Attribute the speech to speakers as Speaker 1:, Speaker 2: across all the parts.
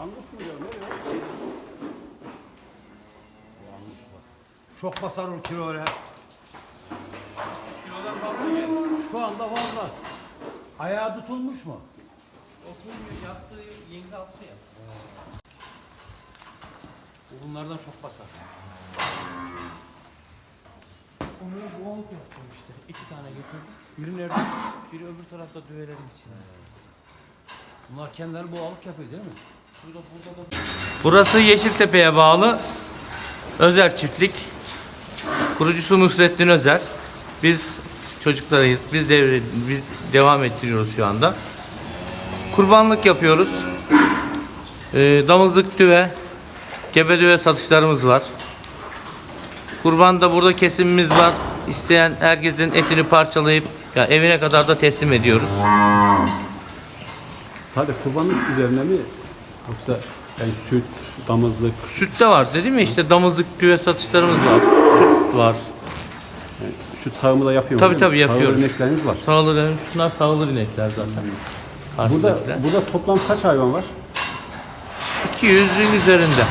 Speaker 1: Angus mu diyor? Ne diyor?
Speaker 2: Çok basar o kilo öyle.
Speaker 3: Kilodan fazla gelir.
Speaker 2: Şu anda fazla. Ayağı tutulmuş mu?
Speaker 3: Oturmuyor yaptığı yenge altı ya.
Speaker 2: Bu Bunlardan çok basar.
Speaker 3: Onu boğuk yaptım işte. İki tane getirdim.
Speaker 2: Biri nerede?
Speaker 3: Biri öbür tarafta düvelerin içinde.
Speaker 2: Bunlar kendileri boğalık yapıyor değil mi?
Speaker 3: Burası Yeşiltepe'ye bağlı Özer Çiftlik. Kurucusu Nusrettin Özer. Biz çocuklarıyız. Biz devre, biz devam ettiriyoruz şu anda. Kurbanlık yapıyoruz. Ee, damızlık düve, gebe düve satışlarımız var. Kurban da burada kesimimiz var. İsteyen herkesin etini parçalayıp ya evine kadar da teslim ediyoruz.
Speaker 1: Sadece kurbanlık üzerine mi? Yoksa yani süt, damızlık,
Speaker 3: Süt de var dedim ya işte damızlık düve satışlarımız var. Süt var.
Speaker 1: yani süt sağımı da yapıyor
Speaker 3: Tabii, tabii, yapıyoruz.
Speaker 1: Sağır inekleriniz var.
Speaker 3: Sağılır, şunlar sağılır inekler zaten.
Speaker 1: Burada,
Speaker 3: Karşıdakiler.
Speaker 1: burada toplam kaç hayvan var?
Speaker 3: 200'ün üzerinde.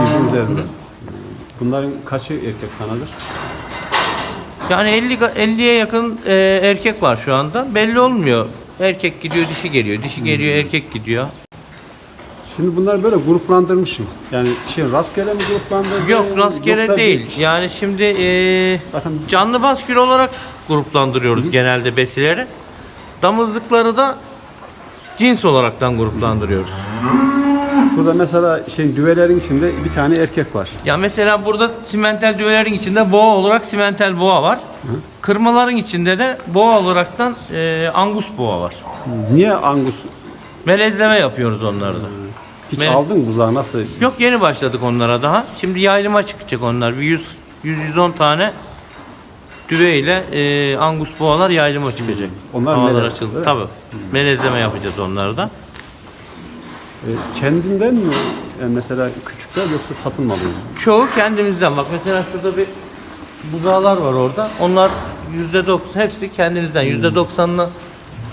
Speaker 1: 200'ün üzerinde. Bunların kaçı erkek kanadır?
Speaker 3: Yani 50 ga- 50'ye yakın e, erkek var şu anda. Belli olmuyor. Erkek gidiyor, dişi geliyor. Dişi geliyor, erkek gidiyor.
Speaker 1: Şimdi bunlar böyle gruplandırmışım. Yani şey rastgele mi gruplandırdın?
Speaker 3: Yok rastgele
Speaker 1: yoksa bir-
Speaker 3: değil. Yani şimdi e,
Speaker 1: Bakın
Speaker 3: canlı baskül olarak gruplandırıyoruz genelde besileri. Damızlıkları da cins olaraktan gruplandırıyoruz.
Speaker 1: şurada mesela şey düvelerin içinde bir tane erkek var.
Speaker 3: Ya mesela burada simentel düvelerin içinde boğa olarak simentel boğa var. Kırmaların içinde de boğa olaraktan e, angus boğa var.
Speaker 1: Niye Angus?
Speaker 3: Melezleme yapıyoruz onları da.
Speaker 1: Hiç
Speaker 3: Ben-
Speaker 1: aldın mı buzağı nasıl?
Speaker 3: Yok yeni başladık onlara daha. Şimdi yaylıma çıkacak onlar. Bir 100 100 110 tane düve ile e, angus boğalar yaylıma çıkacak.
Speaker 1: Onlar
Speaker 3: Havalar
Speaker 1: melez,
Speaker 3: açıldı.
Speaker 1: değil mi?
Speaker 3: Tabii. Melezleme yapacağız onları da.
Speaker 1: E, kendinden mi? Yani mesela küçükler yoksa satın mı?
Speaker 3: Çoğu kendimizden. Bak mesela şurada bir buzağlar var orada. Onlar %90 hepsi kendimizden. %90'ını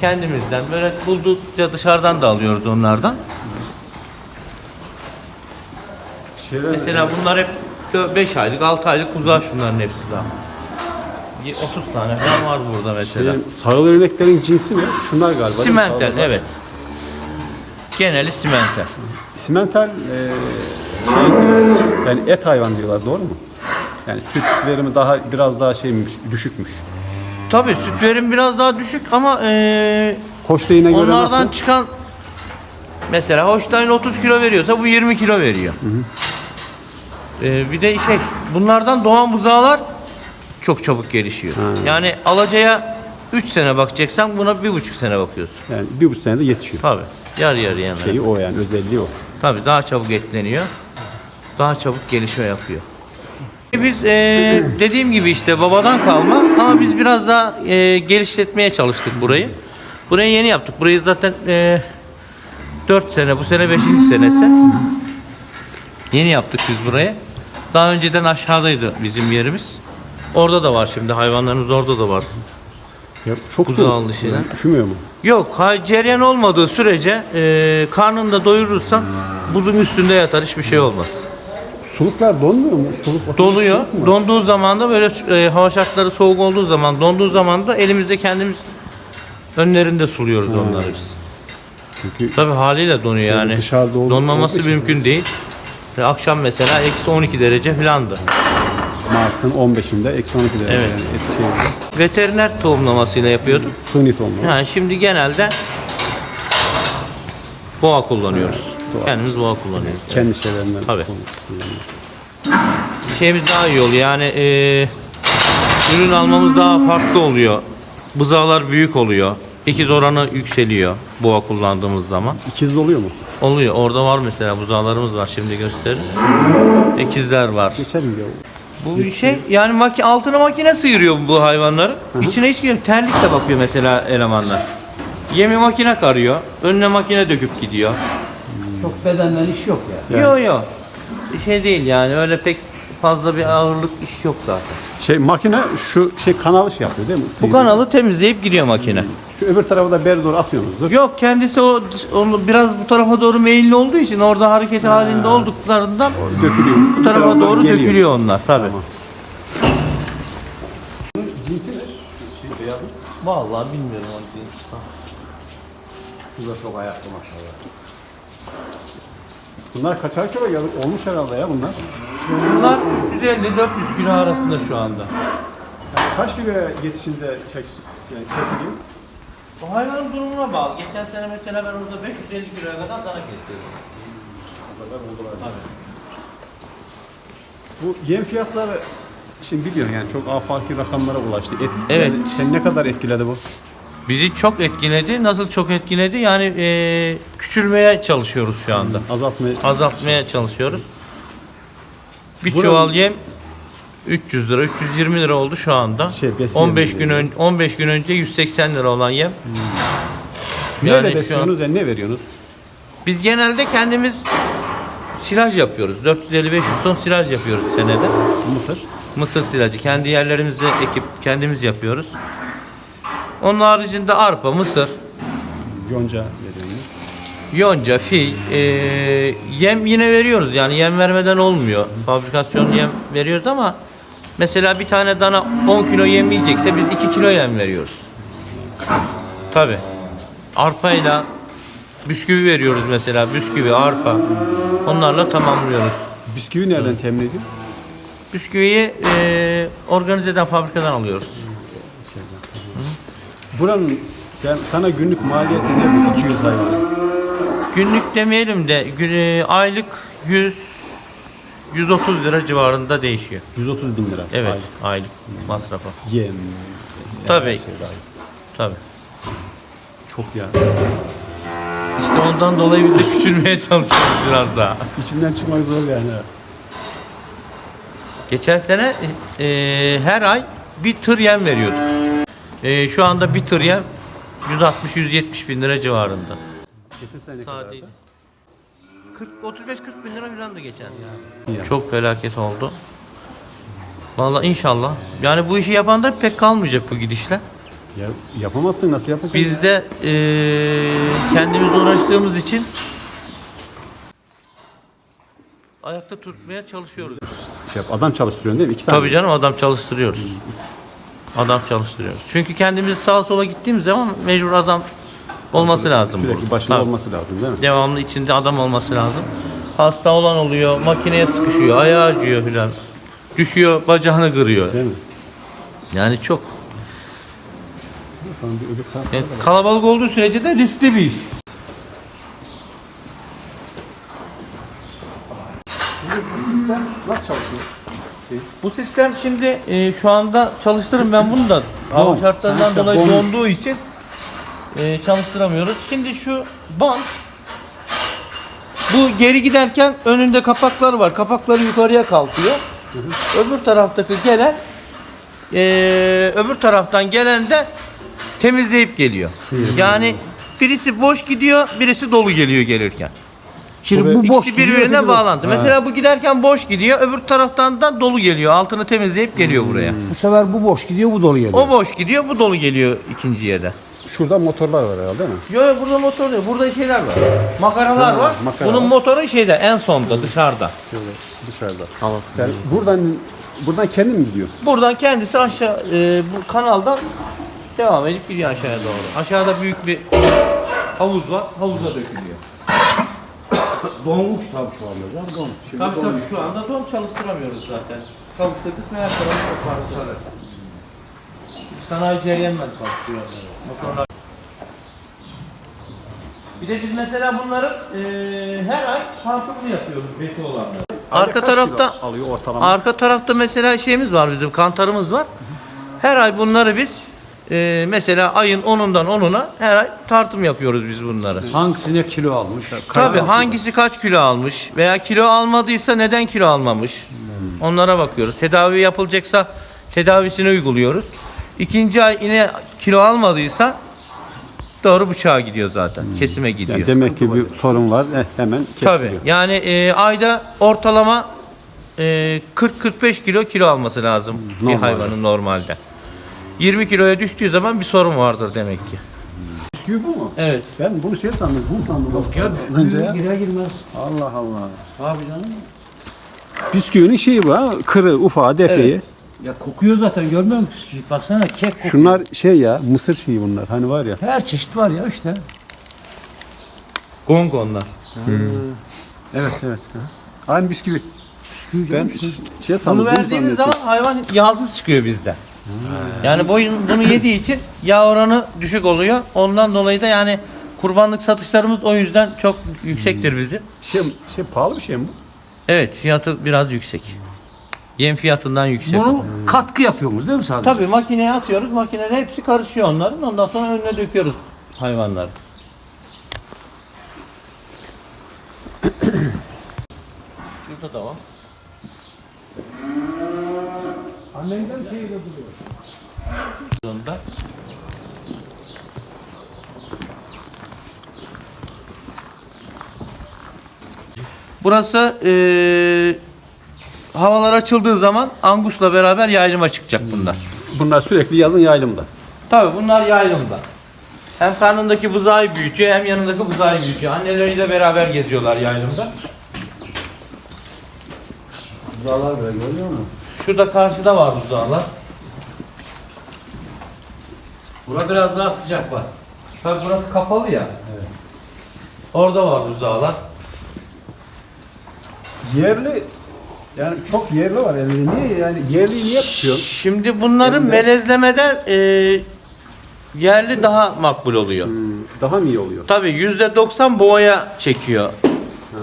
Speaker 3: kendimizden. Böyle buldukça dışarıdan da alıyoruz onlardan.
Speaker 1: Şeyler,
Speaker 3: Mesela bunlar hep 5 aylık, 6 aylık kuzağı şunların hepsi daha. Y- 30 tane falan var burada mesela.
Speaker 1: Şeyin, sağılır ineklerin cinsi mi? Şunlar galiba. değil mi?
Speaker 3: Simentel evet. Geneli simentel.
Speaker 1: Simental e, şey yani et hayvan diyorlar doğru mu? Yani süt verimi daha biraz daha şeymiş düşükmüş.
Speaker 3: Tabii süt verim biraz daha düşük ama eee
Speaker 1: Hoştayına göre
Speaker 3: onlardan
Speaker 1: nasıl?
Speaker 3: çıkan mesela Holstein 30 kilo veriyorsa bu 20 kilo veriyor. Eee, bir de şey bunlardan doğan buzağlar çok çabuk gelişiyor. Yani alacaya 3 sene bakacaksan buna 1,5 sene bakıyorsun.
Speaker 1: Yani bir buçuk senede yetişiyor.
Speaker 3: Tabii. Yarı yarı yani.
Speaker 1: Şeyi o yani özelliği o.
Speaker 3: Tabii daha çabuk etleniyor. Daha çabuk gelişme yapıyor. Biz eee, dediğim gibi işte babadan kalma ama biz biraz daha eee, geliştirmeye çalıştık burayı. Burayı yeni yaptık. Burayı zaten eee 4 sene, bu sene 5. senesi. Yeni yaptık biz burayı. Daha önceden aşağıdaydı bizim yerimiz. Orada da var şimdi hayvanlarımız orada da var.
Speaker 1: Ya çok soğuk.
Speaker 3: aldı şeyler.
Speaker 1: Üşümüyor mu?
Speaker 3: Yok, ha- cereyan olmadığı sürece eee karnını da doyurursan buzun üstünde yatar hiçbir şey olmaz.
Speaker 1: Suluklar donmuyor mu? Suluk
Speaker 3: Doluyor. Donduğu zaman da böyle e, hava şartları soğuk olduğu zaman, donduğu zaman da elimizde kendimiz önlerinde suluyoruz onları biz.
Speaker 1: Çünkü
Speaker 3: Tabii haliyle donuyor yani.
Speaker 1: dışarıda olduğu- olduğu
Speaker 3: Donmaması
Speaker 1: için.
Speaker 3: mümkün değil. Ve akşam mesela eksi 12 derece filandı.
Speaker 1: Mart'ın 15'inde eksi 12 derece
Speaker 3: Evet.
Speaker 1: yani Eskişehir'de.
Speaker 3: Veteriner tohumlamasıyla yapıyorduk.
Speaker 1: Suni tohumu.
Speaker 3: Yani şimdi genelde boğa kullanıyoruz. Kendimiz boğa kullanıyoruz.
Speaker 1: Kendi şeylerinden.
Speaker 3: Tabii.
Speaker 1: tohum kullanıyor.
Speaker 3: şeyimiz daha iyi oluyor. Yani e, ürün almamız daha farklı oluyor. Buzağlar büyük oluyor. İkiz oranı yükseliyor boğa kullandığımız zaman.
Speaker 1: İkiz oluyor mu?
Speaker 3: Oluyor. Orada var mesela buzağlarımız var şimdi gösterin. İkizler var.
Speaker 1: Geçelim ya.
Speaker 3: Bu şey yani maki, altına makine sıyırıyor bu hayvanları. İçine hiç girmiyor. Terlikle bakıyor mesela elemanlar. Yemi makine karıyor. Önüne makine döküp gidiyor.
Speaker 2: Çok bedenden iş yok ya.
Speaker 1: Yani.
Speaker 3: Yok yok. Bir şey değil yani öyle pek fazla bir ağırlık iş yok zaten.
Speaker 1: Şey makine şu şey kanalı şey yapıyor değil mi?
Speaker 3: Bu kanalı temizleyip giriyor makine.
Speaker 1: Şu öbür tarafa da beri doğru atıyorsunuzdur.
Speaker 3: Yok kendisi o onu biraz bu tarafa doğru meyilli olduğu için orada hareket halinde olduklarından
Speaker 1: Dökülüyor.
Speaker 3: bu tarafa doğru dökülüyor onlar tabi.
Speaker 1: Cinsi ne? Şey, beyazı.
Speaker 3: Vallahi bilmiyorum o cins.
Speaker 2: Bu da çok ayaklı maşallah.
Speaker 1: Bunlar kaçar kilo ya? Olmuş herhalde ya bunlar.
Speaker 3: Bunlar 350-400 kilo arasında şu anda.
Speaker 1: Kaç kiloya yetişince çek, yani kesiliyor?
Speaker 3: O hayvanın durumuna bağlı. Geçen sene mesela ben orada 550 kiloya kadar dana kestirdim.
Speaker 1: Bu yem fiyatları şimdi biliyorsun yani çok afaki rakamlara ulaştı. Et,
Speaker 3: Evet.
Speaker 1: yani seni ne kadar etkiledi bu?
Speaker 3: Bizi çok etkiledi. Nasıl çok etkiledi? Yani eee, küçülmeye çalışıyoruz şu anda.
Speaker 1: Azaltmaya
Speaker 3: Azaltmaya çalışıyoruz. Bir
Speaker 1: Buranın-
Speaker 3: çuval yem 300 lira, 320 lira oldu şu anda.
Speaker 1: Şey, bes
Speaker 3: 15
Speaker 1: yemi
Speaker 3: gün
Speaker 1: yani.
Speaker 3: önce 15 gün önce 180 lira olan yem.
Speaker 1: Neyle
Speaker 3: Yani şu
Speaker 1: besliyorsunuz yani ne veriyorsunuz?
Speaker 3: Biz genelde kendimiz silaj yapıyoruz. 450-500 ton silaj yapıyoruz senede.
Speaker 1: Mısır.
Speaker 3: Mısır silajı kendi yerlerimize ekip kendimiz yapıyoruz. Onun haricinde arpa, mısır,
Speaker 1: Yonca veriyorsunuz.
Speaker 3: yonca, fil, eee, yem yine veriyoruz. Yani yem vermeden olmuyor. Fabrikasyon yem veriyoruz ama mesela bir tane dana 10 kilo yem yiyecekse biz 2 kilo yem veriyoruz. Tabi. Arpayla bisküvi veriyoruz mesela. Bisküvi, arpa. Onlarla tamamlıyoruz.
Speaker 1: Bisküvi nereden temin ediyor?
Speaker 3: Bisküviyi eee organize eden fabrikadan alıyoruz.
Speaker 1: Buranın sen, sana günlük maliyeti ne bu 200 hayvan?
Speaker 3: Günlük demeyelim de gün- aylık 100 130 lira civarında değişiyor.
Speaker 1: 130 bin lira.
Speaker 3: Evet,
Speaker 1: Aylık.
Speaker 3: aylık masrafı.
Speaker 1: Yem.
Speaker 3: Tabii.
Speaker 1: şey.
Speaker 3: Tabii.
Speaker 1: Çok ya.
Speaker 3: İşte ondan dolayı biz de küçülmeye çalışıyoruz biraz daha.
Speaker 1: İçinden çıkmak zor yani.
Speaker 3: Geçen sene e, her ay bir tır yem veriyorduk. E, şu anda bir tır yem 160-170 bin lira civarında.
Speaker 1: Kesin sen ne
Speaker 3: Sağ
Speaker 1: kadar
Speaker 3: değil. 40 35-40 bin lira falan da geçen sene. Çok felaket oldu. Vallahi inşallah. Yani bu işi yapan da pek kalmayacak bu gidişle.
Speaker 1: Ya yapamazsın nasıl yapacaksın?
Speaker 3: Biz de eee kendimiz uğraştığımız için ayakta tutmaya çalışıyoruz.
Speaker 1: Şey yap, adam çalıştırıyorsun değil mi? İki tane.
Speaker 3: Tabii canım adam çalıştırıyoruz. Adam çalıştırıyoruz. Çünkü kendimiz sağa sola gittiğimiz zaman mecbur adam olması lazım.
Speaker 1: Sürekli
Speaker 3: burada.
Speaker 1: başında
Speaker 3: Tabii.
Speaker 1: olması lazım değil mi?
Speaker 3: Devamlı içinde adam olması lazım. Hasta olan oluyor, makineye sıkışıyor, ayağı acıyor filan. Düşüyor, bacağını kırıyor.
Speaker 1: Değil mi?
Speaker 3: Yani çok.
Speaker 1: Bakalım bir öbür tarafta
Speaker 3: Yani
Speaker 1: da var.
Speaker 3: kalabalık olduğu sürece de riskli bir iş.
Speaker 1: Sistem nasıl çalışıyor?
Speaker 3: Bu sistem şimdi e, şu anda çalıştırın ben bunu da hava şartlarından dolayı
Speaker 1: donmuş.
Speaker 3: donduğu için e, çalıştıramıyoruz. Şimdi şu bant bu geri giderken önünde kapaklar var. Kapakları yukarıya kalkıyor. Öbür taraftaki gelen e, öbür taraftan gelen de temizleyip geliyor. Yani birisi boş gidiyor, birisi dolu geliyor gelirken.
Speaker 2: Şimdi
Speaker 1: Bu
Speaker 2: bu boş
Speaker 3: İkisi
Speaker 2: gidiyor,
Speaker 3: birbirine
Speaker 2: öbürü-
Speaker 3: bağlantı. Mesela bu giderken boş gidiyor, öbür taraftan da dolu geliyor. Altını temizleyip geliyor buraya.
Speaker 2: Bu sefer bu boş gidiyor, bu dolu geliyor.
Speaker 3: O boş gidiyor, bu dolu geliyor ikinciye de.
Speaker 1: Şurada motorlar var herhalde değil mi?
Speaker 3: Yok yok burada motor yok. Burada şeyler var. Makaralar var.
Speaker 1: makara
Speaker 3: Bunun
Speaker 1: var.
Speaker 3: motoru şeyde en sonda dışarıda.
Speaker 1: Şöyle dışarıda.
Speaker 2: Tamam.
Speaker 1: Yani buradan buradan kendi mi gidiyor?
Speaker 3: Buradan kendisi aşağı e, bu kanaldan devam edip gidiyor aşağıya doğru. Aşağıda büyük bir havuz var. Havuza dökülüyor.
Speaker 2: Donmuş tabii şu anda. Can, donmuş.
Speaker 3: Tabii tabii şu anda don çalıştıramıyoruz zaten. Çalıştırdık ne yapalım çok fazla. Sanayi cereyanla çalışıyor. Motorlar. Bir de biz mesela bunların eee her ay farkını yapıyoruz besi olanları. Arka
Speaker 1: Kaç
Speaker 3: tarafta
Speaker 1: alıyor ortalama.
Speaker 3: arka tarafta mesela şeyimiz var bizim kantarımız var. Her ay bunları biz eee, mesela ayın 10'undan 10'una her ay tartım yapıyoruz biz bunları.
Speaker 2: Hangisine kilo almış?
Speaker 3: Tabii hangisi kaç kilo almış veya kilo almadıysa neden kilo almamış? Onlara bakıyoruz. Tedavi yapılacaksa tedavisini uyguluyoruz. İkinci ay yine kilo almadıysa doğru bıçağa gidiyor zaten. Kesime gidiyor.
Speaker 1: Yani demek ki bir sorun var. eh, hemen kesiliyor.
Speaker 3: Tabii. Yani e, ayda ortalama e, 40-45 kilo kilo alması lazım bir
Speaker 1: Normalde.
Speaker 3: hayvanın normalde. 20 kiloya düştüğü zaman bir sorun vardır demek ki.
Speaker 1: Bisküvi bu mu?
Speaker 3: Evet.
Speaker 1: Ben bunu şey sandım, bu sandım.
Speaker 2: Yok ya
Speaker 1: Az önce ya.
Speaker 2: girer girmez.
Speaker 1: Allah Allah.
Speaker 2: Abi canım.
Speaker 1: Bisküvinin şeyi bu ha, kırı, ufağı, defeyi.
Speaker 3: Evet.
Speaker 2: Ya kokuyor zaten görmüyor musun? Baksana kek kokuyor.
Speaker 1: Şunlar şey ya, mısır şeyi bunlar. Hani var ya.
Speaker 2: Her çeşit var ya işte.
Speaker 3: Gong onlar.
Speaker 1: Evet, evet. Aynı bisküvi.
Speaker 2: Bisküvi
Speaker 1: Ben
Speaker 2: canım işte.
Speaker 1: ş- şey sandım.
Speaker 3: Bunu
Speaker 1: bunu
Speaker 3: verdiğimiz
Speaker 1: zannettim.
Speaker 3: zaman hayvan yağsız çıkıyor bizde. Yani boyun bunu yediği için yağ oranı düşük oluyor. Ondan dolayı da yani kurbanlık satışlarımız o yüzden çok yüksektir bizim.
Speaker 1: Şey, şey pahalı bir şey mi bu?
Speaker 3: Evet fiyatı biraz yüksek. Yem fiyatından yüksek.
Speaker 2: Bunu katkı yapıyorsunuz değil mi sadece?
Speaker 3: Tabii makineye atıyoruz. Makinede hepsi karışıyor onların. Ondan sonra önüne döküyoruz hayvanları. Şurada da var.
Speaker 2: Annemden şey yapılıyor.
Speaker 3: Sonunda. Burası eee havalar açıldığı zaman Angus'la beraber yaylıma çıkacak bunlar.
Speaker 1: Bunlar sürekli yazın yaylımda.
Speaker 3: Tabii bunlar yaylımda. Hem karnındaki buzağı büyütüyor hem yanındaki buzağı büyütüyor. Anneleriyle beraber geziyorlar yaylımda.
Speaker 2: Buzalar böyle görüyor musun?
Speaker 3: Şurada karşıda var buzağlar.
Speaker 2: Bura biraz daha sıcak var.
Speaker 3: Tabii burası kapalı ya. Orada var buzağlar.
Speaker 1: Yerli yani çok yerli var yani niye yani yerliyi niye tutuyorsun?
Speaker 3: Şimdi bunların
Speaker 1: Hem de-
Speaker 3: melezlemede e, yerli daha makbul oluyor.
Speaker 1: Hmm, Daha mı iyi oluyor?
Speaker 3: Tabii %90 boğaya çekiyor
Speaker 1: Ha,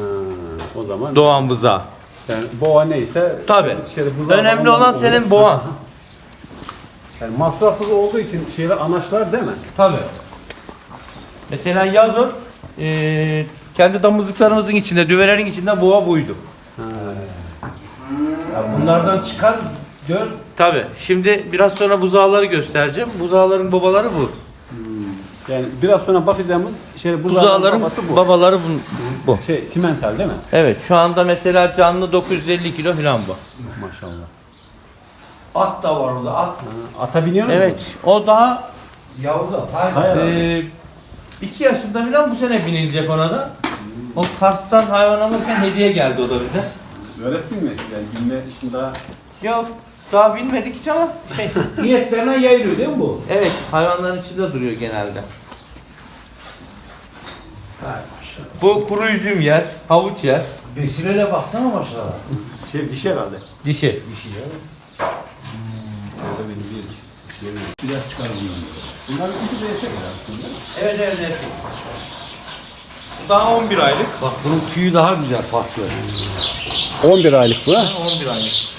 Speaker 1: o zaman
Speaker 3: doğan buzağı.
Speaker 1: Yani boğa neyse
Speaker 3: Tabii.
Speaker 1: şeyde
Speaker 3: Önemli olan senin boğan.
Speaker 1: Yani masrafsız olduğu için şeyler anaçlar değil mi?
Speaker 3: Tabii. Mesela yazın e, kendi damızlıklarımızın içinde, düvelerin içinde boğa buydu.
Speaker 2: Ya bunlardan çıkan dön.
Speaker 3: Tabii. Şimdi biraz sonra buzağları göstereceğim. Buzağların babaları bu.
Speaker 1: Yani biraz sonra bakacağımız şey
Speaker 3: Buzağların
Speaker 1: babası bu.
Speaker 3: babaları bu. bu.
Speaker 1: Şey simental değil mi?
Speaker 3: Evet. Şu anda mesela canlı 950 kilo falan bu.
Speaker 1: Maşallah.
Speaker 2: At da var orada at.
Speaker 1: Ha, ata biniyor mu?
Speaker 3: Evet. O daha
Speaker 2: Yavru da. Hayır.
Speaker 1: Hayır.
Speaker 3: Ee, iki yaşında falan bu sene binilecek ona da. O Kars'tan hayvan alırken hediye geldi o da bize.
Speaker 1: Öğrettin mi? Yani bilme işin daha
Speaker 3: Yok daha bilmedik hiç ama şey.
Speaker 2: Niyetlerine yayılıyor değil mi bu?
Speaker 3: evet hayvanların içinde duruyor genelde.
Speaker 2: Hay maşallah.
Speaker 3: Bu kuru üzüm yer, havuç yer,
Speaker 2: Besinene baksana maşallah.
Speaker 1: şey dişi herhalde.
Speaker 3: dişi.
Speaker 2: Ya.
Speaker 1: Orada benim bir
Speaker 2: Biraz çıkarım
Speaker 1: Bunların üçü de eşek aslında.
Speaker 3: Evet evet evet. Bu Daha 11 aylık.
Speaker 2: Bak bunun tüyü daha güzel farklı.
Speaker 1: 11 aylık bu ha.
Speaker 3: 11 aylık.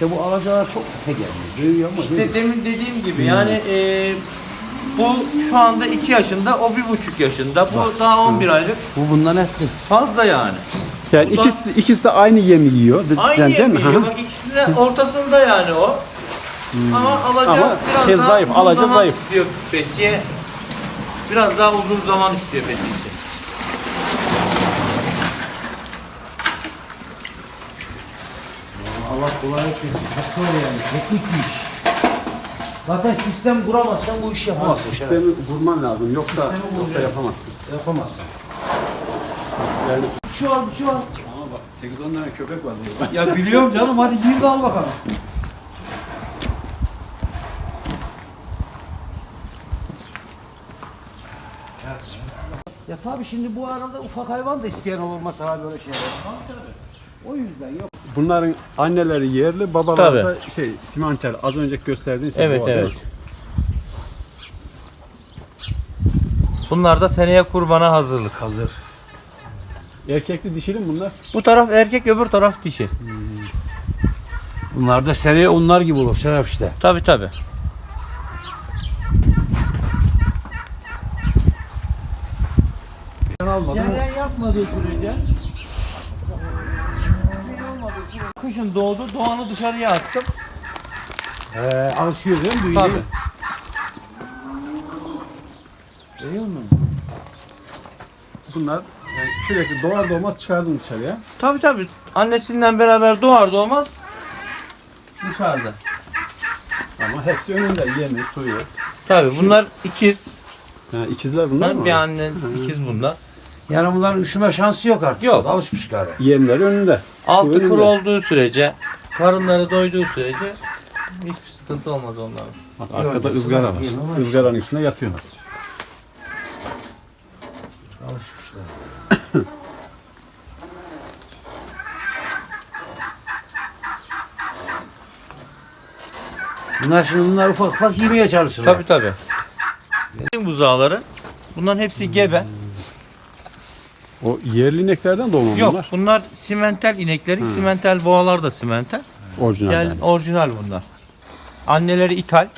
Speaker 2: İşte bu alacalar çok tek gelmiyor. Büyüyor ama değil mi?
Speaker 3: İşte demin dediğim gibi yani e, bu şu anda 2 yaşında, o 1,5 yaşında. Bu daha 11 aylık.
Speaker 2: Bu bundan etli.
Speaker 3: Fazla yani.
Speaker 1: Yani
Speaker 3: da-
Speaker 1: ikisi, ikisi de aynı yemi yiyor.
Speaker 3: Aynı
Speaker 1: değil
Speaker 3: yem
Speaker 1: mi?
Speaker 3: yiyor.
Speaker 1: Hı.
Speaker 3: Bak ikisi de ortasında yani o. Ama alaca
Speaker 1: Ama
Speaker 3: biraz
Speaker 1: şey
Speaker 3: daha
Speaker 1: zayıf,
Speaker 3: uzun
Speaker 1: alaca
Speaker 3: zaman
Speaker 1: zayıf.
Speaker 3: istiyor besiye. Biraz daha uzun zaman istiyor besi için.
Speaker 2: Allah kolaylık versin. Çok zor yani. Teknik bir iş. Zaten sistem kuramazsan bu işi yapamazsın.
Speaker 1: Sistemi kurman lazım. Yoksa,
Speaker 2: Sistemi
Speaker 1: yoksa
Speaker 2: kuracak.
Speaker 1: yapamazsın.
Speaker 2: Yapamazsın.
Speaker 1: Yani
Speaker 2: Şu an şu an.
Speaker 1: ama bak 8-10 tane köpek var burada.
Speaker 2: Ya biliyorum canım hadi gir de al bakalım. Ya tabii şimdi bu arada ufak hayvan da isteyen olur mesela böyle şeyler. O yüzden yok.
Speaker 1: Bunların anneleri yerli, babaları da şey simental. Az önce gösterdiğin şey
Speaker 3: Evet
Speaker 1: bu
Speaker 3: evet. Bunlar da seneye kurbana hazırlık.
Speaker 2: Hazır.
Speaker 1: Erkekli dişili mi bunlar?
Speaker 3: Bu taraf erkek öbür taraf dişi.
Speaker 2: Bunlar da seneye onlar gibi olur Şeref işte.
Speaker 3: Tabi tabi.
Speaker 2: Almadım.
Speaker 3: Ceren yapmadığı sürece Kışın doğdu, doğanı dışarıya attım.
Speaker 2: Ee, alışıyor değil mi? Büyüyor.
Speaker 3: Tabi.
Speaker 2: Görüyor musun?
Speaker 1: Bunlar Yani sürekli doğar doğmaz çıkardın dışarıya.
Speaker 3: Tabii tabii. Annesinden beraber doğar doğmaz dışarıda.
Speaker 1: Ama hepsi önünde. Yemi, suyu.
Speaker 3: Tabii bunlar ikiz.
Speaker 1: Ha, ikizler bunlar mı?
Speaker 3: bir anne ikiz bunlar.
Speaker 2: Yani bunların üşüme şansı yok artık.
Speaker 3: Yok.
Speaker 2: Alışmışlar.
Speaker 1: Yemleri önünde.
Speaker 3: Altı
Speaker 1: Önünde.
Speaker 3: kuru olduğu sürece, karınları doyduğu sürece hiçbir sıkıntı olmaz onların.
Speaker 1: Bak, arkada ızgara var. Izgaranın üstüne yatıyorlar.
Speaker 2: Alışmışlar. Bunlar şimdi bunlar ufak ufak yemeye çalışırlar.
Speaker 3: Tabii tabii. Buzağları. Bunların hepsi gebe.
Speaker 1: O yerli ineklerden doğma mı
Speaker 3: Yok
Speaker 1: bunlar?
Speaker 3: bunlar simental inekleri. Simental boğalar da simental.
Speaker 1: Orijinal
Speaker 3: Gel
Speaker 1: yani.
Speaker 3: orijinal bunlar. Anneleri ithal.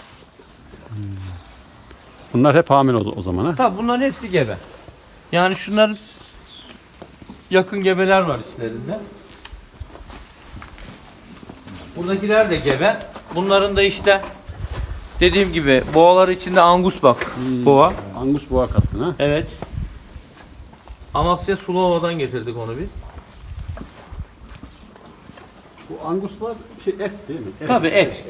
Speaker 1: Bunlar hep hamile o, o zaman ha.
Speaker 3: Tabii bunların hepsi gebe. Yani şunların yakın gebeler var içlerinde. Buradakiler de gebe. Bunların da işte dediğim gibi boğalar içinde angus bak. Boğa.
Speaker 1: Angus boğa kattın ha.
Speaker 3: Evet. Amasya Sulova'dan getirdik onu biz.
Speaker 1: Bu anguslar şey et değil mi? Et.
Speaker 3: Tabii et.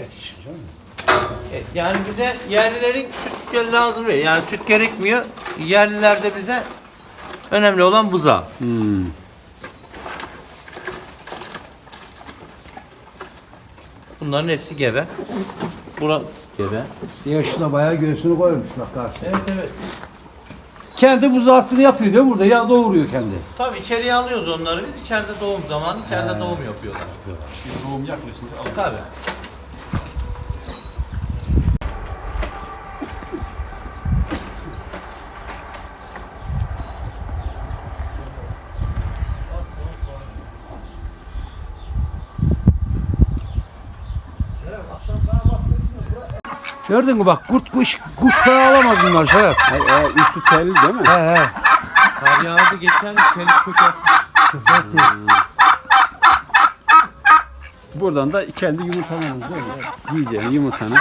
Speaker 3: Et. Yani bize yerlilerin süt gel- lazım değil. Yani süt gerekmiyor. Yerlilerde bize önemli olan buza.
Speaker 1: Hmm.
Speaker 3: Bunların hepsi gebe. Bura gebe.
Speaker 2: Ya şuna bayağı göğsünü koymuş bak karşı.
Speaker 3: Evet evet.
Speaker 2: Kendi buzağı yapıyor mi burada? Ya doğuruyor kendi.
Speaker 3: Tabii içeriye alıyoruz onları biz. içeride doğum zamanı içeride doğum yapıyorlar.
Speaker 1: Doğum yaklaşınca al.
Speaker 3: Tabii.
Speaker 2: Gördün mü bak kurt kuş kuş falan alamaz bunlar Serhat.
Speaker 1: Üstü telli değil mi?
Speaker 2: He he.
Speaker 3: Kar yağdı geçen kendi çöker.
Speaker 1: Buradan da kendi yumurtalarımız değil mi? Yiyeceğin yumurtanı.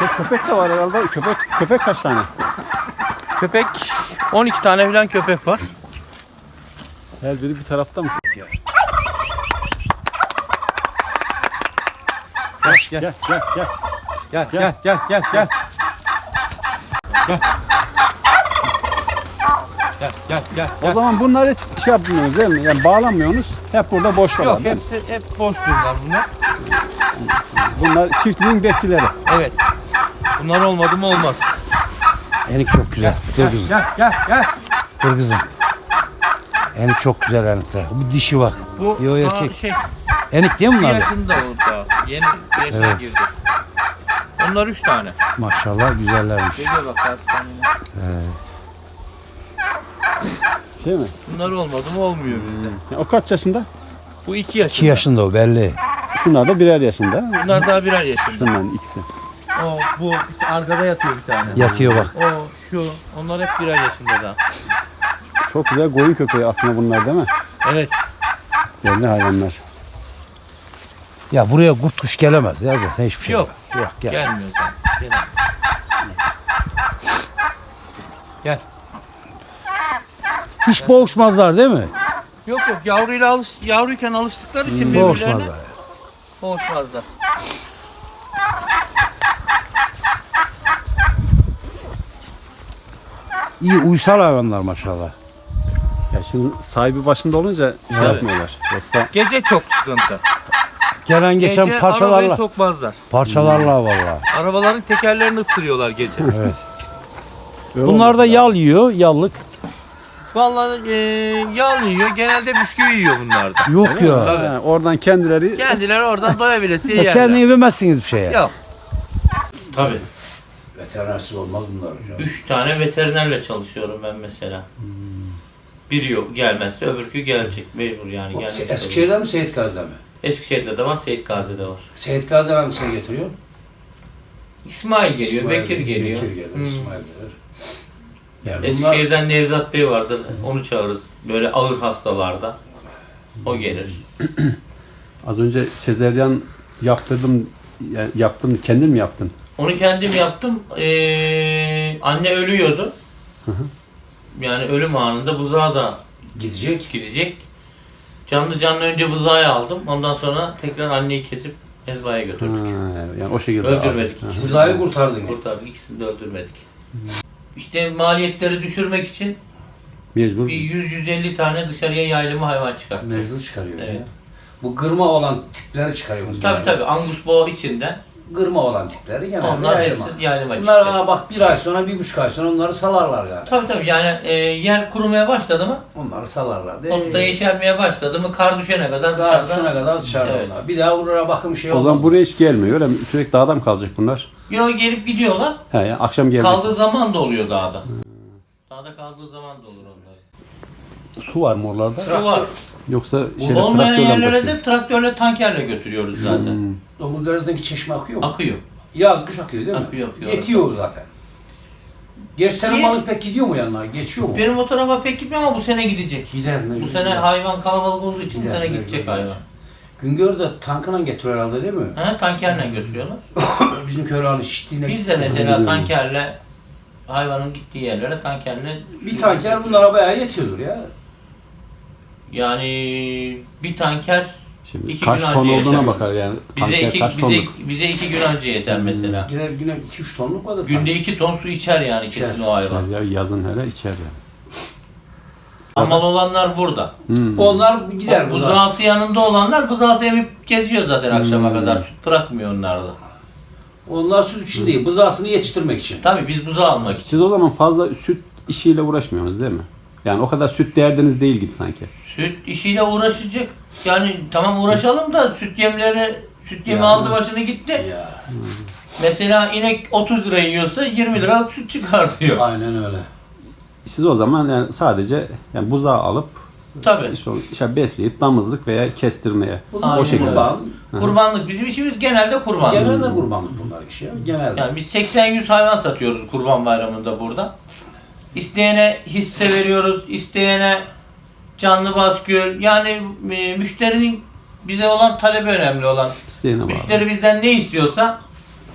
Speaker 1: Kö- köpek de var herhalde. Köpek köpek kaç tane?
Speaker 3: Köpek 12 tane falan köpek var.
Speaker 1: Her biri bir tarafta mı?
Speaker 3: Gel
Speaker 1: Gel gel gel.
Speaker 3: gel gel gel gel gel. Gel. Gel gel gel.
Speaker 1: O zaman bunları hiç şey yapmıyorsunuz değil mi? Yani bağlamıyorsunuz. Hep burada boş var.
Speaker 3: Yok hepsi hep boş bunlar bunlar.
Speaker 1: Bunlar çiftliğin bekçileri.
Speaker 3: Evet. Bunlar olmadı mı olmaz.
Speaker 2: Enik çok güzel. Dur kızım.
Speaker 3: Gel gel gel.
Speaker 2: Dur kızım. Enik çok güzel enikler. Bu dişi bak.
Speaker 3: Bu
Speaker 2: Yo, yo, çek.
Speaker 3: şey
Speaker 2: Enik değil mi bunlar? da?
Speaker 3: yaşında o daha. Yeni yaşına
Speaker 2: Evet.
Speaker 3: girdi. Onlar üç tane.
Speaker 2: Maşallah güzellermiş.
Speaker 3: Geliyor bak tane.
Speaker 1: Şey mi?
Speaker 3: Bunlar olmadı mı olmuyor bizde.
Speaker 1: Ya o kaç yaşında?
Speaker 3: Bu iki yaşında.
Speaker 2: 2 yaşında o belli.
Speaker 1: Şunlar da birer yaşında.
Speaker 3: Bunlar daha birer yaşında.
Speaker 1: Bunların ikisi.
Speaker 3: O bu arkada yatıyor bir tane.
Speaker 2: Yatıyor bak.
Speaker 3: O şu onlar hep birer yaşında daha.
Speaker 1: Çok güzel koyun köpeği aslında bunlar değil mi?
Speaker 3: Evet.
Speaker 1: Yerli hayvanlar.
Speaker 2: Ya buraya kurt kuş gelemez ya zaten hiçbir şey
Speaker 3: Yok.
Speaker 2: yok. Yok gel.
Speaker 3: Gelmiyor zaten. Gel. Gel.
Speaker 2: Hiç boğuşmazlar değil mi?
Speaker 3: Yok yok yavruyla alış yavruyken alıştıkları için birbirlerine
Speaker 2: Boğuşmazlar.
Speaker 3: boğuşmazlar.
Speaker 2: İyi uysal hayvanlar maşallah.
Speaker 1: Ya şimdi sahibi başında olunca şey
Speaker 3: Evet.
Speaker 1: yapmıyorlar. Yoksa
Speaker 3: Gece çok sıkıntı.
Speaker 2: Gelen
Speaker 3: Gece
Speaker 2: geçen
Speaker 3: arabayı
Speaker 2: parçalarla.
Speaker 3: sokmazlar.
Speaker 2: Parçalarla vallahi.
Speaker 3: Arabaların tekerlerini ısırıyorlar gece.
Speaker 2: Evet. Bunlar da yal yiyor, yallık.
Speaker 3: Vallahi e, yağ yiyor. Genelde bisküvi yiyor bunlar da.
Speaker 2: Yok ya.
Speaker 1: Ha, oradan kendileri
Speaker 3: Kendileri oradan doyabilesi
Speaker 2: E,
Speaker 3: yerler.
Speaker 2: kendini vermezsiniz bir şeye.
Speaker 3: Yok. Tabii.
Speaker 2: Veterinersiz olmaz bunlar hocam.
Speaker 3: Üç tane veterinerle çalışıyorum ben mesela. Biri yok gelmezse öbürkü gelecek mecbur yani gelmek zorunda.
Speaker 2: Eskişehir'de mi Seyit Gazi'de mi?
Speaker 3: Eskişehir'de de var Seyit Gazi'de var.
Speaker 2: Seyit Gazi'den hangisini getiriyor?
Speaker 3: İsmail geliyor,
Speaker 2: İsmail
Speaker 3: Bekir geliyor.
Speaker 2: Bekir gelir,
Speaker 3: Hmm.
Speaker 2: İsmail gelir. Yani bunlar
Speaker 3: Eskişehir'den Nevzat Bey vardır. Onu çağırırız. Böyle ağır hastalarda. O gelir.
Speaker 1: az önce sezeryan yaptırdım ya- yaptım kendin mi yaptın?
Speaker 3: Onu kendim yaptım. Ee, anne ölüyordu. yani ölüm anında buzağa da
Speaker 2: Gidecek.
Speaker 3: gidecek. Canlı canlı önce buzağı aldım. Ondan sonra tekrar anneyi kesip mezbahaya
Speaker 1: Ha,
Speaker 3: götürdük.
Speaker 1: yani o şekilde.
Speaker 3: Öldürmedik.
Speaker 1: Ha.
Speaker 2: Buzağı kurtardın.
Speaker 3: Kurtardık. ikisini de öldürmedik. İşte maliyetleri düşürmek için
Speaker 1: Mecbur.
Speaker 3: bir 100-150 tane dışarıya yaylımı hayvan çıkarttık.
Speaker 2: Mecbur çıkarıyor.
Speaker 3: Evet.
Speaker 2: ya. Bu gırma olan tipleri çıkarıyoruz.
Speaker 3: Tabii
Speaker 2: yani.
Speaker 3: tabii Angus boğa içinden
Speaker 2: Gırma olan tipleri genelde
Speaker 3: onlar
Speaker 2: yayılma.
Speaker 3: hepsi yaylıma
Speaker 2: Bunlar
Speaker 3: çıkacak.
Speaker 2: bana bak bir ay sonra, bir buçuk ay sonra onları salarlar yani.
Speaker 3: Tabii tabii yani e, yer kurumaya başladı mı,
Speaker 2: Onları salarlar. Değil
Speaker 3: onu da yeşermeye başladı mı, kar düşene kadar
Speaker 2: Daha şuna
Speaker 3: dışarıda.
Speaker 2: kadar dışarıda
Speaker 3: Evet.
Speaker 2: onlar. Bir daha oraya bakım şey
Speaker 1: O
Speaker 2: olmaz.
Speaker 1: zaman buraya hiç gelmiyor. Öyle mi? Sürekli dağda mı kalacak bunlar?
Speaker 3: Yo gelip gidiyorlar.
Speaker 1: He ya akşam gelecek.
Speaker 3: Kaldığı zaman da oluyor dağda. Dağda kaldığı zaman da olur onlar.
Speaker 1: Su var mı oralarda?
Speaker 3: Su var.
Speaker 1: Yoksa şeyle
Speaker 3: Olmayan
Speaker 1: traktörle mi
Speaker 3: yerlere
Speaker 1: taşıyor?
Speaker 3: de traktörle tankerle götürüyoruz zaten.
Speaker 1: Hmm.
Speaker 2: Domuz Deresi'ndeki çeşme akıyor mu?
Speaker 3: Akıyor.
Speaker 2: Yaz kış akıyor değil mi?
Speaker 3: Akıyor, akıyor.
Speaker 2: Yetiyor zaten. Gerçi senin
Speaker 3: Niye?
Speaker 2: balık pek gidiyor mu yanına? Geçiyor mu?
Speaker 3: Benim o tarafa pek gitmiyor ama bu sene gidecek.
Speaker 2: Gider mi?
Speaker 3: Bu sene hayvan kalabalık olduğu için bu
Speaker 2: Gider,
Speaker 3: sene
Speaker 2: gider,
Speaker 3: gidecek
Speaker 2: gider.
Speaker 3: hayvan.
Speaker 2: Güngör de tankına getiriyor herhalde değil mi?
Speaker 3: Ha, tankerle götürüyorlar.
Speaker 2: Bizim köylülerin şiştiğine
Speaker 3: Biz de mesela tankerle hayvanın gittiği yerlere tankerle
Speaker 2: Bir tanker bunlara bayağı yetiyordur ya.
Speaker 3: Yani bir tanker
Speaker 1: Şimdi
Speaker 3: İki
Speaker 1: kaç
Speaker 3: gün
Speaker 1: ton
Speaker 3: önce
Speaker 1: olduğuna
Speaker 3: yaşar.
Speaker 1: bakar yani.
Speaker 3: bize
Speaker 1: Tanker
Speaker 3: iki
Speaker 1: kaç
Speaker 3: bize,
Speaker 1: tonluk?
Speaker 3: bize iki gün önce yeter mesela.
Speaker 2: Yine, yine 2-3 tonluk vardır.
Speaker 3: Günde iki ton su içer yani
Speaker 2: İçer,
Speaker 3: kesin o hayvan.
Speaker 1: İçer ya, yazın hele içer ya.
Speaker 3: Amal olanlar burada.
Speaker 1: Hmm.
Speaker 2: Onlar gider
Speaker 3: O
Speaker 2: bu
Speaker 3: buzağısı yanında olanlar buzağısı emip geziyor zaten akşama
Speaker 1: Hmm.
Speaker 3: kadar. Süt bırakmıyor onlar da.
Speaker 2: Onlar süt için değil, bızağısını yetiştirmek için.
Speaker 3: Tabii biz buzağı almak için.
Speaker 1: Siz o zaman fazla süt işiyle uğraşmıyorsunuz değil mi? Yani o kadar süt derdiniz değil gibi sanki.
Speaker 3: Süt işiyle uğraşacak. Yani tamam uğraşalım da süt yemleri süt yemi
Speaker 2: Ya.
Speaker 3: aldı başını gitti.
Speaker 2: Ya.
Speaker 3: Mesela inek 30 lira yiyorsa 20 lira süt çıkartıyor.
Speaker 2: Aynen öyle.
Speaker 1: Siz o zaman yani sadece yani buzağı alıp
Speaker 3: Tabii.
Speaker 1: işte, işte besleyip damızlık veya kestirmeye
Speaker 2: Bunlar
Speaker 1: o şekilde.
Speaker 2: kurban.
Speaker 3: Kurbanlık bizim işimiz genelde kurbanlık.
Speaker 2: Genelde kurbanlık bunlar işi. Genelde.
Speaker 3: Yani biz 80-100 hayvan satıyoruz kurban bayramında burada. İsteyene hisse veriyoruz, isteyene canlı baskül. Yani e, müşterinin bize olan talebi önemli olan.
Speaker 1: İsteyene bağlı.
Speaker 3: Müşteri bizden ne istiyorsa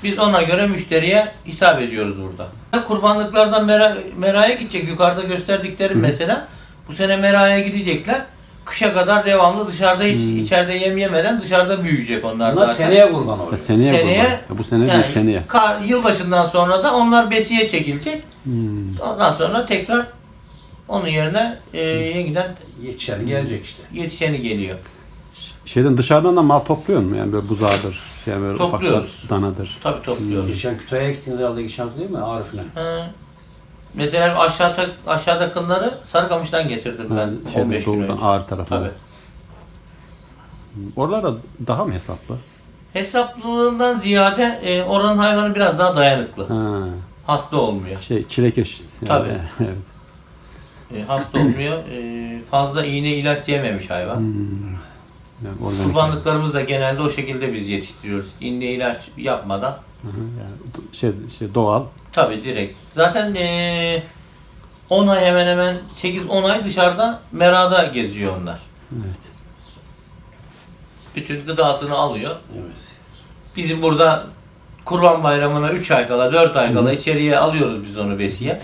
Speaker 3: biz ona göre müşteriye hitap ediyoruz burada. Kurbanlıklardan mera, meraya gidecek. Yukarıda gösterdiklerim mesela. Bu sene meraya gidecekler. Kışa kadar devamlı dışarıda hiç içeride yem yemeden dışarıda büyüyecek onlar
Speaker 2: Bunlar
Speaker 3: zaten.
Speaker 2: seneye kurban oluyor.
Speaker 1: Ya seneye,
Speaker 3: Seneye-
Speaker 1: kurban. Ya bu sene
Speaker 3: Yani
Speaker 1: değil seneye.
Speaker 3: kar- yılbaşından sonra da onlar besiye çekilecek.
Speaker 1: Hmm.
Speaker 3: Ondan sonra tekrar onun yerine e, yeniden
Speaker 2: Yetişeni gelecek işte.
Speaker 3: yetişeni geliyor.
Speaker 1: Şeyden dışarıdan da mal topluyor mu? Yani böyle buzağıdır, şey böyle
Speaker 3: Topluyoruz.
Speaker 1: ufaklar, danadır.
Speaker 3: Tabii topluyoruz.
Speaker 2: Geçen Kütahya'ya gittiniz herhalde geçen hafta değil mi Arif'le?
Speaker 3: Ha. Mesela aşağıda aşağıdakileri Sarıkamış'tan getirdim ben
Speaker 1: Yani şeyden,
Speaker 3: 15 gün
Speaker 1: doğudan
Speaker 3: önce.
Speaker 1: ağır tarafına.
Speaker 3: Tabii.
Speaker 1: Oralarda daha mı hesaplı?
Speaker 3: Hesaplılığından ziyade e, oranın hayvanı biraz daha dayanıklı.
Speaker 1: Ha,
Speaker 3: Hasta olmuyor.
Speaker 1: şey çilekeş. Yani,
Speaker 3: Tabii.
Speaker 1: evet.
Speaker 3: E, hasta olmuyor. E, fazla iğne ilaç yememiş hayvan.
Speaker 1: Hmm. Yani organik.
Speaker 3: Kurbanlıklarımız da genelde o şekilde biz yetiştiriyoruz. İğne ilaç yapmadan.
Speaker 1: Hı hı, yani şey, şey doğal.
Speaker 3: Tabii direkt. Zaten eee 10 ay hemen hemen 8-10 ay dışarıda merada geziyor onlar.
Speaker 1: Evet.
Speaker 3: Bütün gıdasını alıyor.
Speaker 2: Evet.
Speaker 3: Bizim burada Kurban Bayramı'na 3 ay kala 4 ay kala içeriye alıyoruz biz onu besiye.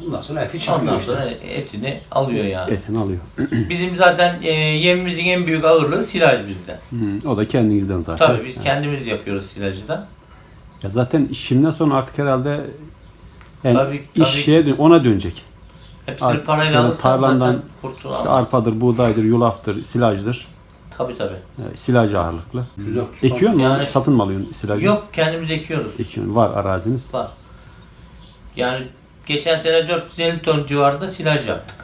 Speaker 2: Bundan sonra eti çıkıyor
Speaker 3: Ondan
Speaker 2: işte.
Speaker 3: sonra etini alıyor yani.
Speaker 1: Etini alıyor.
Speaker 3: Bizim zaten eee, yemimizin en büyük ağırlığı silaj bizde.
Speaker 1: Hı, o da kendinizden zaten.
Speaker 3: Tabii biz
Speaker 1: Yani.
Speaker 3: kendimiz yapıyoruz silajı da.
Speaker 1: Ya zaten şimdiden sonra artık herhalde yani
Speaker 3: Tabii,
Speaker 1: iş
Speaker 3: tabii.
Speaker 1: şeye dön- ona dönecek.
Speaker 3: Hepsini
Speaker 1: Artık
Speaker 3: parayla
Speaker 1: şöyle
Speaker 3: alırsan
Speaker 1: tarlandan
Speaker 3: zaten
Speaker 1: İşte
Speaker 3: kurtulamazsın.
Speaker 1: arpadır, buğdaydır, yulaftır, silajdır.
Speaker 3: Tabii tabii.
Speaker 1: Yani silaj ağırlıklı.
Speaker 2: 100-400
Speaker 1: Ekiyor mu?
Speaker 3: Yani-
Speaker 1: Satın mı alıyorsun silajı?
Speaker 3: Yok kendimiz ekiyoruz.
Speaker 1: Ekiyorsun. Var araziniz.
Speaker 3: Var. Yani geçen sene 450 ton civarında silaj yaptık.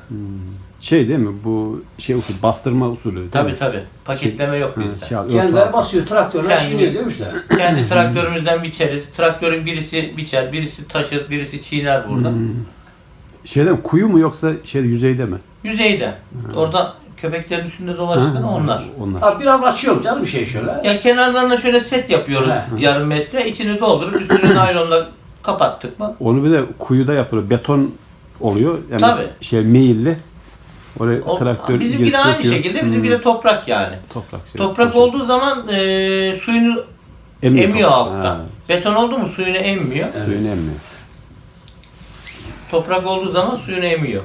Speaker 1: Şey değil mi? Bu şey usul, bastırma usulü değil
Speaker 3: Tabii
Speaker 1: mi?
Speaker 3: tabii. Paketleme yok
Speaker 1: Ha,
Speaker 3: bizde.
Speaker 1: şey, örtü
Speaker 2: Kendileri basıyor traktörle
Speaker 3: Kendimiz-
Speaker 2: şimdi demişler.
Speaker 3: Kendi traktörümüzden biçeriz. Traktörün birisi biçer, birisi taşır, birisi çiğner burada.
Speaker 1: Hmm. Şeyden mi, kuyu mu yoksa şey yüzeyde mi?
Speaker 3: Yüzeyde. Orada köpeklerin üstünde dolaştığında
Speaker 1: Ha,
Speaker 3: onlar.
Speaker 1: Onlar.
Speaker 2: Abi biraz açıyorum canım şey şöyle.
Speaker 3: Ya kenarlarına şöyle set yapıyoruz
Speaker 2: He.
Speaker 3: yarım metre. İçini doldurup üstünü naylonla kapattık mı?
Speaker 1: Onu bir de kuyuda yapılıyor. Beton oluyor. Yani
Speaker 3: Tabii.
Speaker 1: şey meyilli. Oraya
Speaker 3: O,
Speaker 1: traktör
Speaker 3: bizimki de aynı
Speaker 1: döküyor.
Speaker 3: şekilde. Bizimki
Speaker 1: Hmm.
Speaker 3: de toprak yani.
Speaker 1: toprak. Şey,
Speaker 3: Toprak
Speaker 1: şey.
Speaker 3: olduğu zaman e, suyunu
Speaker 1: Emiyor.
Speaker 3: emiyor
Speaker 1: Ha.
Speaker 3: Beton oldu mu suyunu emmiyor.
Speaker 1: Suyunu emmiyor.
Speaker 3: Toprak olduğu zaman suyunu emiyor.